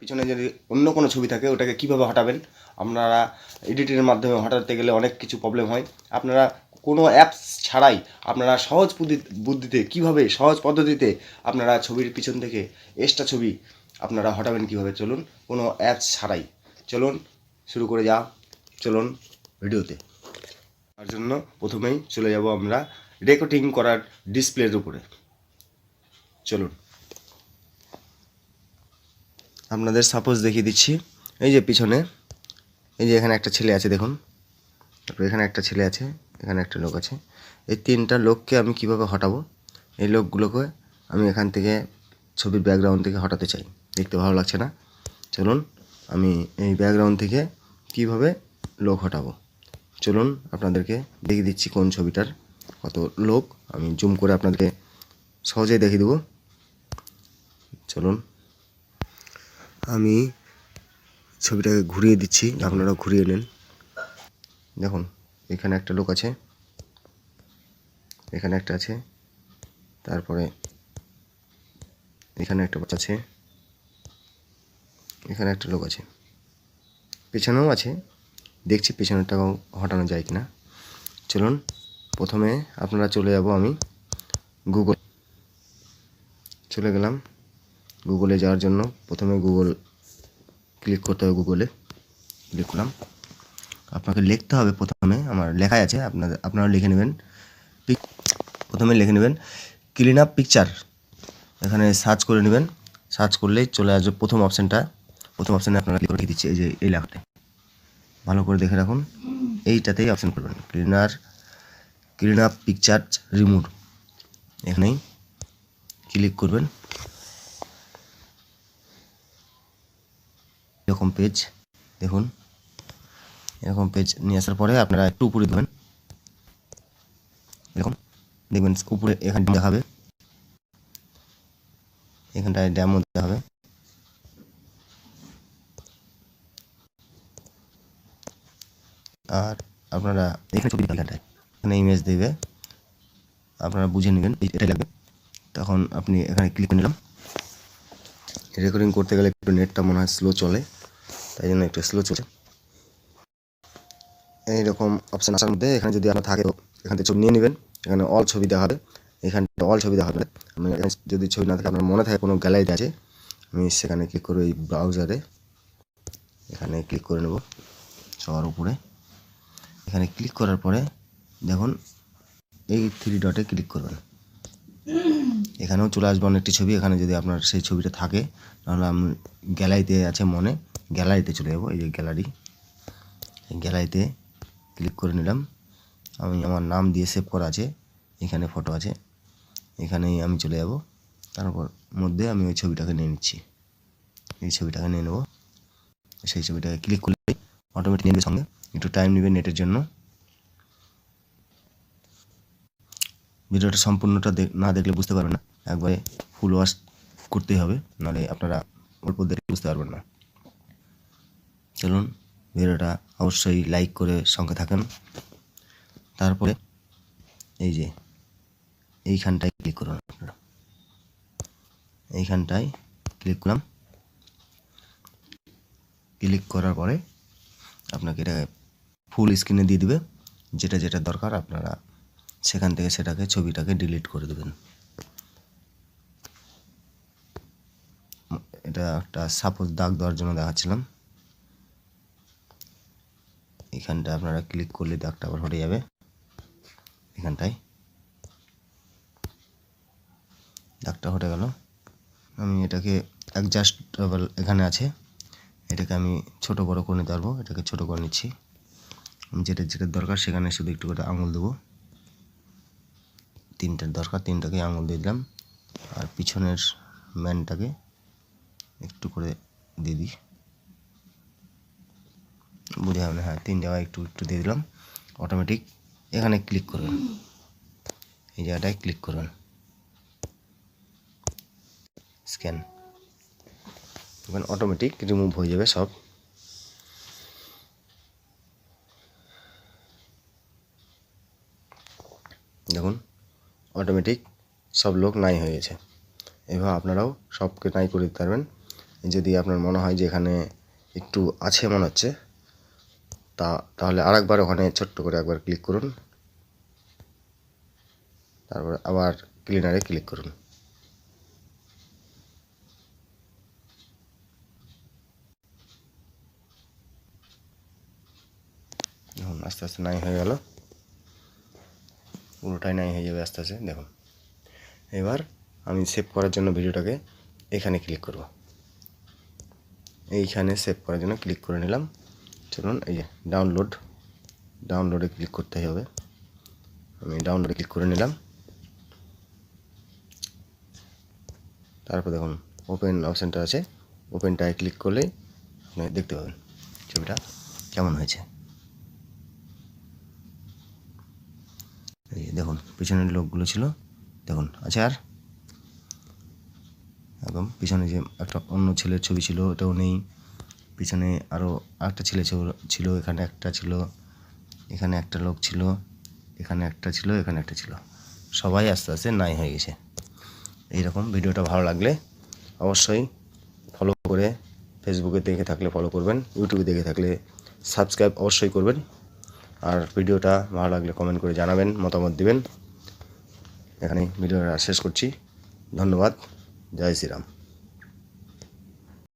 পিছনে যদি অন্য কোনো ছবি থাকে, ওটাকে কীভাবে হটাবেন? আপনারা এডিটিংয়ের মাধ্যমে হটাতে গেলে অনেক কিছু প্রবলেম হয়। আপনারা কোনো অ্যাপস ছাড়াই আপনারা সহজ বুদ্ধি- বুদ্ধিতে কীভাবে, সহজ পদ্ধতিতে আপনারা ছবির পিছন থেকে এক্সট্রা ছবি আপনারা হটাবেন কীভাবে? চলুন, কোনো অ্যাপস ছাড়াই। চলুন, শুরু করে যা চলুন, ভিডিওতে। তার জন্য প্রথমেই চলে যাব আমরা রেকর্ডিং করার ডিসপ্লের উপরে। চলুন। আপনাদের সাপোজ দেখিয়ে দিচ্ছি। এই যে পিছনে, এই যে এখানে একটা ছেলে আছে, দেখুন। তারপর এখানে একটা ছেলে আছে, এখানে একটা লোক আছে। এই তিনটা লোককে আমি কীভাবে হটাবো? এই লোকগুলোকে আমি এখান থেকে ছবির ব্যাকগ্রাউন্ড থেকে হটাতে চাই। দেখতে ভালো লাগছে না? চলুন, আমি এই ব্যাকগ্রাউন্ড থেকে কীভাবে লোক হটাবো? চলুন, আপনাদেরকে দেখিয়ে দিচ্ছি কোন ছবিটার কত লোক। আমি জুম করে আপনাদেরকে সহজেই দেখিয়ে দেবো। চলুন। আমি ছবিটাকে ঘুরিয়ে দিচ্ছি। আপনারা ঘুরিয়ে নেন। দেখুন, এখানে একটা লোক আছে। এখানে একটা আছে। তারপরে এখানে একটা বাচ্চা আছে। এখানে একটা লোক আছে। পেছনেও আছে। দেখছি পেছনেরটাও হটানো যায় কিনা। চলুন, প্রথমে আপনারা চলে যাব আমি গুগল চলে গেলাম। গুগলে যাওয়ার জন্য প্রথমে গুগল ক্লিক করতে হবে গুগলে ক্লিক করলাম আপনাকে লিখতে হবে প্রথমে, আমার লেখাই আছে, আপনাদের আপনারা লিখে নেবেন। প্রথমে লিখে নেবেন ক্লিন আপ পিকচার এখানে সার্চ করে নেবেন। সার্চ করলেই চলে আসবে প্রথম অপশানটা প্রথম অপশানে আপনারা করে দিচ্ছে, এই যে, এই লেখাতে। ভালো করে দেখে রাখুন। এইটাতেই অপশান করবেন। Cleaner clean up picture remove এখানেই ক্লিক করবেন। এরকম পেজ দেখুন। এরকম পেজ নিয়ে আসার পরে আপনারা একটু উপরে দেবেন। এরকম, দেখবেন উপরে এখানে দেখাবে এখানটায় ড্যামও দেখাবে আর আপনারা এখানে ছবি এখানটায়। এখানে ইমেজ দেবে। আপনারা বুঝে নেবেন এটাই লাগবে। তখন আপনি এখানে ক্লিক করে নিলাম। রেকর্ডিং করতে গেলে একটু নেটটা মনে হয় স্লো চলে। তাই জন্য একটু স্লো চলছে। এইরকম অপশান আসার মধ্যে এখানে যদি আপনার থাকে, এখান থেকে ছবি নিয়ে নেবেন। এখানে অল ছবি দেওয়া দেখাবে এখানটা অল ছবি দেখাবে আমি যদি ছবি না থাকে, আপনার মনে থাকে কোনো গ্যালারিতে আছে, আমি সেখানে ক্লিক করব এই ব্রাউজারে এখানে ক্লিক করে নেব, সবার উপরে। এখানে ক্লিক করার পরে দেখুন, এই থ্রি ডটে ক্লিক করবেন। এখানেও চলে আসবে অনেকটি ছবি। এখানে যদি আপনার সেই ছবিটা থাকে, তাহলে আমি গ্যালারিতে আছে মনে। গ্যালারিতে চলে যাব, এই যে গ্যালারি। গ্যালারিতে ক্লিক করে নিলাম। আমি আমার নাম দিয়ে সেভ করা আছে, এখানে ফটো আছে। এখানেই আমি চলে যাব। তারপর মধ্যে আমি ওই ছবিটাকে নিয়ে নিচ্ছি। এই ছবিটাকে নিয়ে নেব। সেই ছবিটাকে ক্লিক করলে অটোমেটিক নেবে সঙ্গে। একটু টাইম নেবে নেটের জন্য। ভিডিওটা সম্পূর্ণটা না দেখলে বুঝতে পারবেন না। একবারে ফুল ওয়াশ করতেই হবে। নাহলে আপনারা অল্প দেখে বুঝতে পারবেন না। চলুন ভিডিওটা অবশ্যই লাইক করে সঙ্গে থাকেন। তারপরে এই যে এইখানটায় ক্লিক করুন আপনারা। এইখানটায় ক্লিক করলাম। ক্লিক করার পরে আপনাকে এটা ফুল স্ক্রিনে দিয়ে দিবে। যেটা যেটা দরকার আপনারা সেখান থেকে সেটাকে, ছবিটাকে ডিলিট করে দেবেন। এটা একটা সাপোজ দাগ দেওয়ার জন্য দেখাচ্ছিলাম। এখানটা আপনারা ক্লিক করলে দাগটা আবার হয়ে যাবে। এখানটায়। দাগটা হটে গেল। আমি এটাকে অ্যাডজাস্টেবল এখানে আছে। এটাকে আমি ছোট বড় করে নিতে পারব। এটাকে ছোট করে নিচ্ছি। আমি যেটা যেটা দরকার সেখানে শুধু একটু করে আঙুল দেবো। তিনটার দরকার, তিনটাকে আঙুল দিয়ে দিলাম। আর পিছনের ম্যানটাকে একটু করে দিয়ে দিই। বুঝে হবে হ্যাঁ তিন জায়গায় একটু একটু দিয়ে দিলাম। অটোমেটিক এখানে ক্লিক করবেন। এই জায়গাটায় ক্লিক করবেন। স্ক্যান এখানে অটোমেটিক রিমুভ হয়ে যাবে সব। দেখুন অটোমেটিক সব লোক নাই হয়ে গেছে। এভাবে আপনারাও সবকে নাই করে দিতে পারবেন। যদি আপনার মনে হয় যে এখানে একটু আছে মনে হচ্ছে তা, তাহলে আরেকবার ওখানে ছোট্ট করে একবার ক্লিক করুন। তারপর আবার ক্লিনারে ক্লিক করুন। দেখুন, আস্তে আস্তে নাই হয়ে গেল। পুরোটাই নাই হয়ে যাবে আস্তে আস্তে, দেখুন। এবার আমি সেভ করার জন্য ভিডিওটাকে এখানে ক্লিক করব। এইখানে সেভ করার জন্য ক্লিক করে নিলাম। চলুন, এই যে ডাউনলোড ডাউনলোডে ক্লিক করতে হবে। আমি ডাউনলোডে ক্লিক করে নিলাম। তারপর দেখুন ওপেন অপশানটা আছে। ওপেনটায় ক্লিক করলেই আপনি দেখতে পাবেন ছবিটা কেমন হয়েছে। এই দেখুন, পিছনের লোকগুলো ছিল। দেখুন, আছে আর? একদম, পিছনে যে একটা অন্য ছেলের ছবি ছিল, ওটাও নেই। পিছনে আরও আরেকটা ছেলে ছিল- এখানে একটা ছিল, এখানে একটা লোক ছিল, এখানে একটা ছিল, এখানে একটা ছিল। সবাই আস্তে আস্তে নাই হয়ে গেছে। এইরকম ভিডিওটা ভালো লাগলে অবশ্যই ফলো করে ফেসবুকে দেখে থাকলে ফলো করবেন ইউটিউবে দেখে থাকলে সাবস্ক্রাইব অবশ্যই করবেন। আর ভিডিওটা ভালো লাগলে কমেন্ট করে জানাবেন, মতামত দিবেন। এখানে ভিডিওটা শেষ করছি। ধন্যবাদ। জয় শ্রীরাম।